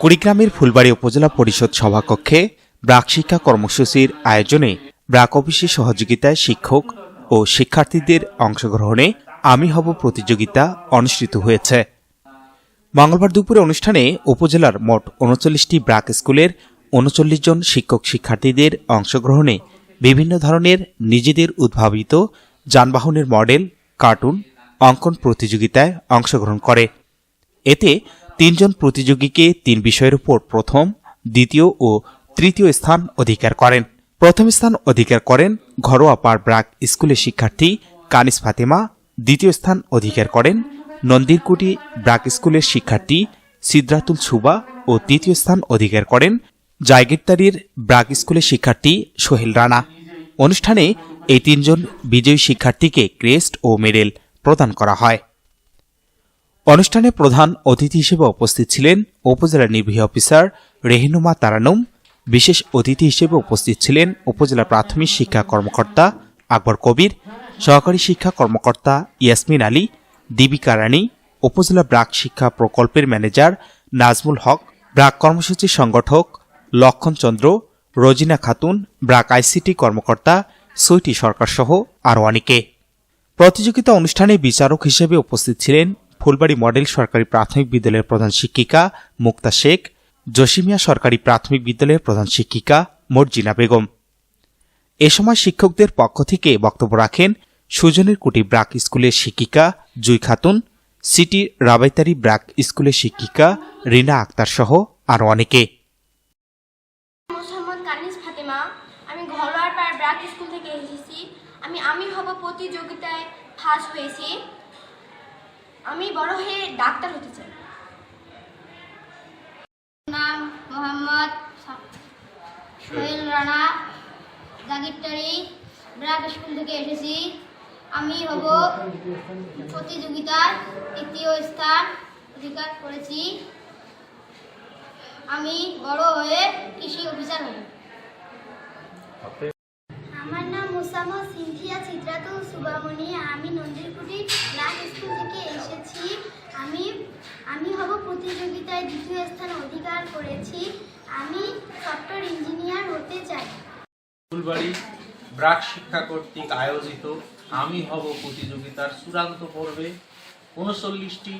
কুড়িগ্রামের ফুলবাড়ি উপজেলা পরিষদ সভাকক্ষে ব্রাক শিক্ষা কর্মসূচির আয়োজনে ব্রাক অফিসের সহযোগিতায় শিক্ষক ও শিক্ষার্থীদের অংশগ্রহণে আমি হব প্রতিযোগিতা অনুষ্ঠিত হয়েছে। মঙ্গলবার দুপুরে অনুষ্ঠানে উপজেলার মোট উনচল্লিশটি ব্রাক স্কুলের উনচল্লিশ জন শিক্ষক শিক্ষার্থীদের অংশগ্রহণে বিভিন্ন ধরনের নিজেদের উদ্ভাবিত যানবাহনের মডেল, কার্টুন, অঙ্কন প্রতিযোগিতায় অংশগ্রহণ করে। এতে তিনজন প্রতিযোগীকে তিন বিষয়ের উপর প্রথম, দ্বিতীয় ও তৃতীয় স্থান অধিকার করেন। প্রথম স্থান অধিকার করেন ঘরোয়া পার ব্রাক স্কুলের শিক্ষার্থী কানিস ফাতেমা, দ্বিতীয় স্থান অধিকার করেন নন্দিরকুটি ব্রাক স্কুলের শিক্ষার্থী সিদ্রাতুল সুবা ও তৃতীয় স্থান অধিকার করেন জায়গিরতারির ব্রাক স্কুলের শিক্ষার্থী সোহেল রানা। অনুষ্ঠানে এই তিনজন বিজয়ী শিক্ষার্থীকে ক্রেস্ট ও মেডেল প্রদান করা হয়। অনুষ্ঠানে প্রধান অতিথি হিসেবে উপস্থিত ছিলেন উপজেলা নির্বাহী অফিসার রেহিনুমা তারানুম। বিশেষ অতিথি হিসেবে উপস্থিত ছিলেন উপজেলা প্রাথমিক শিক্ষা কর্মকর্তা আকবর কবির, সহকারী শিক্ষা কর্মকর্তা ইয়াসমিন আলী, দীপিকা রানী, উপজেলা ব্রাক শিক্ষা প্রকল্পের ম্যানেজার নাজমুল হক, ব্রাক কর্মসূচির সংগঠক লক্ষণ চন্দ্র, রোজিনা খাতুন, ব্রাক আইসিটি কর্মকর্তা সুইটি সরকার সহ আরও অনেকে। প্রতিযোগিতা অনুষ্ঠানে বিচারক হিসেবে উপস্থিত ছিলেন ফুলবাড়ি মডেল সরকারি প্রাথমিক বিদ্যালয়ের প্রধান শিক্ষিকা মুক্তা শেখ, জসিমিয়া সরকারি প্রাথমিক বিদ্যালয়ের প্রধান শিক্ষিকা মর্জিনা বেগম। এ সময় শিক্ষকদের পক্ষ থেকে বক্তব্য রাখেন সুজনের কুটি ব্রাক স্কুলের শিক্ষিকা জুই খাতুন, সিটি রাবাইতারি ব্রাক স্কুলের শিক্ষিকা রিনা আক্তার সহ আরও অনেকে। আমি ঘরোয়ার ব্রাক স্কুল থেকে এসেছি। আমি আমি হব প্রতিযোগিতায় ফার্স্ট হয়েছি। আমি বড় হয়ে ডাক্তার হতে চাই। নাম মোহাম্মদ সোহেল রানা জাগিরটারি ব্রাক স্কুল থেকে এসেছি। আমি হব প্রতিযোগিতায় তৃতীয় স্থান অধিকার করেছি। আমি বড় হয়ে কৃষি অফিসার হব। আমার নাম মুসামা সিনথিয়া চিত্রাতু সুবামণি। আমি নন্দিরকুটি ব্লাক স্কুল থেকে এসেছি আমি আমি হব প্রতিযোগিতায় দ্বিতীয় স্থান করেছি। আমি সফটওয়্যার ইঞ্জিনিয়ার হতে চাই। ফুলবাড়ি ব্রাক শিক্ষা কর্তৃক আয়োজিত আমি হব প্রতিযোগিতার চূড়ান্ত পর্বে উনচল্লিশটি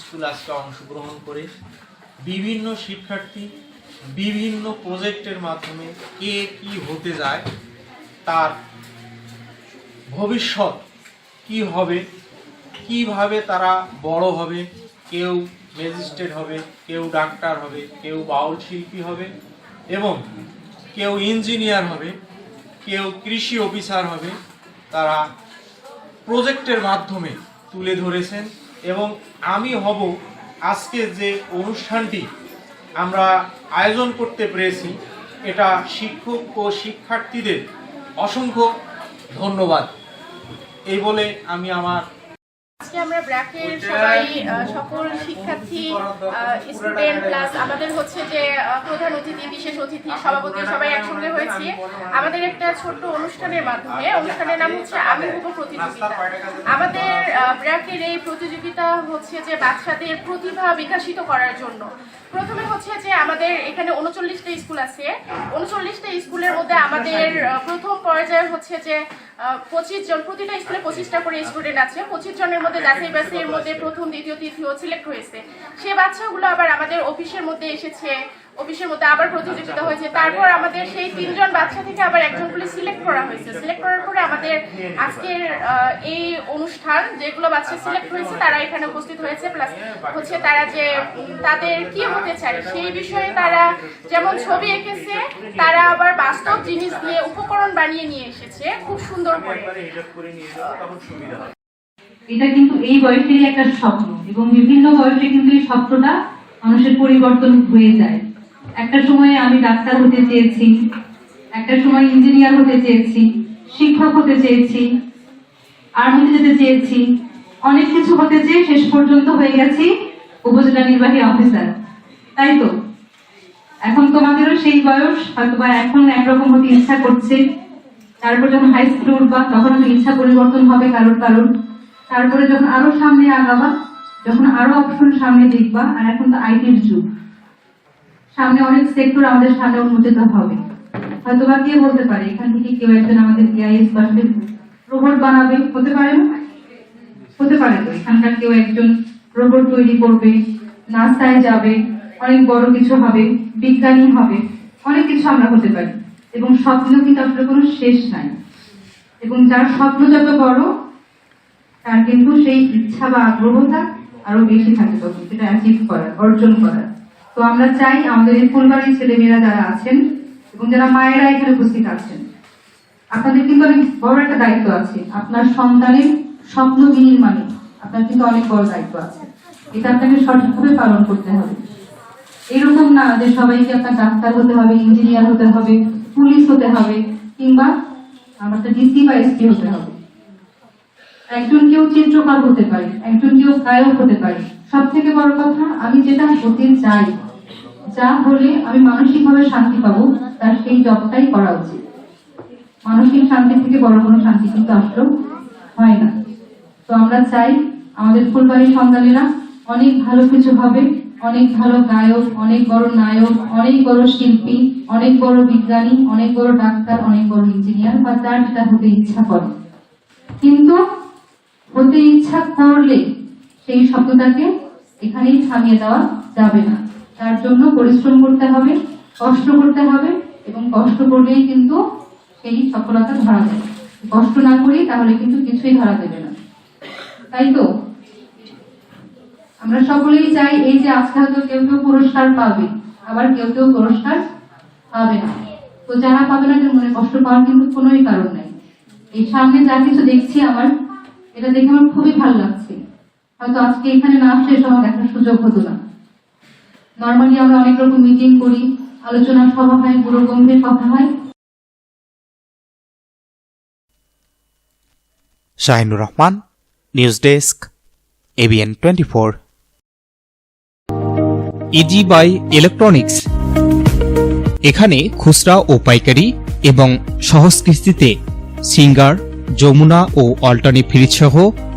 স্কুল আজকে অংশগ্রহণ করে। বিভিন্ন শিক্ষার্থী বিভিন্ন প্রজেক্টের মাধ্যমে কে কি হতে যায়, তার ভবিষ্যৎ কি হবে, কীভাবে তারা বড় হবে, কেউ ম্যাজিস্ট্রেট হবে, কেউ ডাক্তার হবে, কেউ বাউল শিল্পী হবে এবং কেউ ইঞ্জিনিয়ার হবে, কেউ কৃষি অফিসার হবে, তারা প্রজেক্টের মাধ্যমে তুলে ধরেছেন এবং আমি হব আজকে যে অনুষ্ঠানটি আমরা আয়োজন করতে পেরেছি, এটা শিক্ষক ও শিক্ষার্থীদের অসংখ্য ধন্যবাদ। এই বলে আমি আমার আজকে আমরা ব্র্যাকের সবাই সকল শিক্ষার্থী স্টুডেন্ট প্লাস আমাদের হচ্ছে যে প্রধান অতিথি বিশেষ অতিথি সভাপতি সবাই একসঙ্গে হয়েছি। আমাদের একটা ছোট্ট অনুষ্ঠানের মাধ্যমে অনুষ্ঠানের নাম হচ্ছে আমি হব প্রতিযোগিতা। আমাদের ব্র্যাকের এই প্রতিযোগিতা হচ্ছে যে বাচ্চাদের প্রতিভা বিকাশিত করার জন্য। প্রথমে হচ্ছে যে আমাদের এখানে উনচল্লিশটা স্কুল আছে। উনচল্লিশটা স্কুলের মধ্যে আমাদের প্রথম পর্যায়ে হচ্ছে যে পঁচিশ জন, প্রতিটা স্কুলে পঁচিশটা করে স্টুডেন্ট আছে। পঁচিশ জনের মধ্যে যাচাই বাছাইয়ের মধ্যে প্রথম, দ্বিতীয়, তৃতীয় সিলেক্ট হয়েছে। সে বাচ্চাগুলো আবার আমাদের অফিসের মধ্যে এসেছে। অফিসের মধ্যে আবার প্রতিযোগিতা হয়েছে। তারপর আমাদের সেই তিনজন বাচ্চা থেকে আবার একজন করে সিলেক্ট করা হয়েছে। সিলেক্ট করার পরে আমাদের আজকের এই অনুষ্ঠান যেগুলো বাচ্চা সিলেক্ট হয়েছে তারা এখানে উপস্থিত হয়েছে। প্লাস হচ্ছে তারা যে তাদের কি হতে চায় সেই বিষয়ে তারা যেমন ছবি এঁকেছে তারা আবার বাস্তব জিনিস দিয়ে উপকরণ বানিয়ে নিয়ে এসেছে। খুব সুন্দর করে। এটা কিন্তু এই বয়সেরই একটা স্বপ্ন এবং বিভিন্ন বয়সে কিন্তু এই স্বপ্নটা মানুষের পরিবর্তন হয়ে যায়। একটা সময়ে আমি ডাক্তার হতে চেয়েছি, একটা সময় ইঞ্জিনিয়ার হতে চেয়েছি, শিক্ষক হতে চেয়েছি, আর্মিতে যেতে চেয়েছি, অনেক কিছু হতে চেয়ে শেষ পর্যন্ত হয়ে গেছি উপজেলা নির্বাহী অফিসার। তাই তো? এখন তোমাদেরও সেই বয়স হয়তো বা এখন একরকম হতে ইচ্ছা করছে। তারপর যখন হাই স্কুলে উঠবা তখন ইচ্ছা পরিবর্তন হবে কারোর কারণ তারপরে যখন আরও সামনে আগাবা, যখন আরও অপশন সামনে দেখবা, আর এখন তো আইটির যুগ। সামনে অনেক সেক্টর আমাদের সামনে উন্মোচিত হবে। হয়তো বা কে বলতে পারে, এখান থেকে কেউ একজন আমাদের এআইএস বা রোবট বানাবে? হতে পারে না? হতে পারে তো, এখানকার কেউ একজন রোবট তৈরি করবে নাসায় যাবে, অনেক বড় কিছু হবে, বিজ্ঞানী হবে, অনেক কিছু আমরা হতে পারি। এবং স্বপ্ন কিন্তু আসলে কোনো শেষ নাই। এবং যার স্বপ্ন যত বড়, তার কিন্তু সেই ইচ্ছা বা আগ্রহটা আরও বেশি থাকে তখন, সেটা অ্যাচিভ করার, অর্জন করার। তো আমরা চাই আমাদের এই ফুলবাড়ির ছেলেমেয়েরা যারা আছেন এবং যারা মায়েরা এখানে উপস্থিত আছেন, আপনাদের কিন্তু অনেক বড় একটা দায়িত্ব আছে। আপনার সন্তানের স্বপ্ন বিনির্মাণে আপনার কিন্তু অনেক বড় দায়িত্ব আছে। এটা আপনাকে সঠিকভাবে পালন করতে হবে। এরকম না যে সবাইকে আপনার ডাক্তার হতে হবে, ইঞ্জিনিয়ার হতে হবে, পুলিশ হতে হবে, কিংবা আমাদের ডিসি বা এসপি হতে হবে। একজন কেউ চিত্রকর হতে পারে, একজন কেউ গায়ক হতে পারে। সব থেকে বড় কথা, আমি যেটা হতে চাই, যা হলে আমি মানসিকভাবে শান্তি পাবো, তার সেই জবটাই করা উচিত। মানসিক শান্তি থেকে বড় কোনো শান্তি কিন্তু আসলেও হয় না। তো আমরা চাই আমাদের ফুলবাড়ির সন্তানেরা অনেক ভালো কিছু হবে, অনেক ভালো গায়ক, অনেক বড় নায়ক, অনেক বড় শিল্পী, অনেক বড় বিজ্ঞানী, অনেক বড় ডাক্তার, অনেক বড় ইঞ্জিনিয়ার বা তার যেটা হতে ইচ্ছা করে। কিন্তু হতে ইচ্ছা করলে সেই শব্দটাকে এখানেই থামিয়ে দেওয়া যাবে না। তার জন্য পরিশ্রম করতে হবে, কষ্ট করতে হবে এবং কষ্ট করলেই কিন্তু সেই সফলতা ধরা দেবে কষ্ট না করি তাহলে কিন্তু কিছুই ধরা দেবে না। তাই তো? আমরা সকলেই চাই এই যে আজকে হয়তো কেউ কেউ পুরস্কার পাবে, আবার কেউ কেউ পুরস্কার পাবে না। তো যারা পাবে না মনে কষ্ট পাওয়ার কিন্তু কোনোই কারণ নাই। এই সামনে যা কিছু দেখছি আমার, এটা দেখে আমার খুবই ভালো লাগছে। হয়তো আজকে এখানে না আসলে এসব আমার দেখার সুযোগ হতো না। নর্মালি আমরা অনেক রকম মিটিং করি আলোচনা সভা হয় পুরো গম্ভীর কথা হয়। Shahinur Rahman news desk ABN twenty four easy buy electronics এখানে খুচরা ও পাইকারি এবং সহজ কিস্তিতে সিঙ্গার যমুনা ও অল্টারনি ফ্রিজ সহ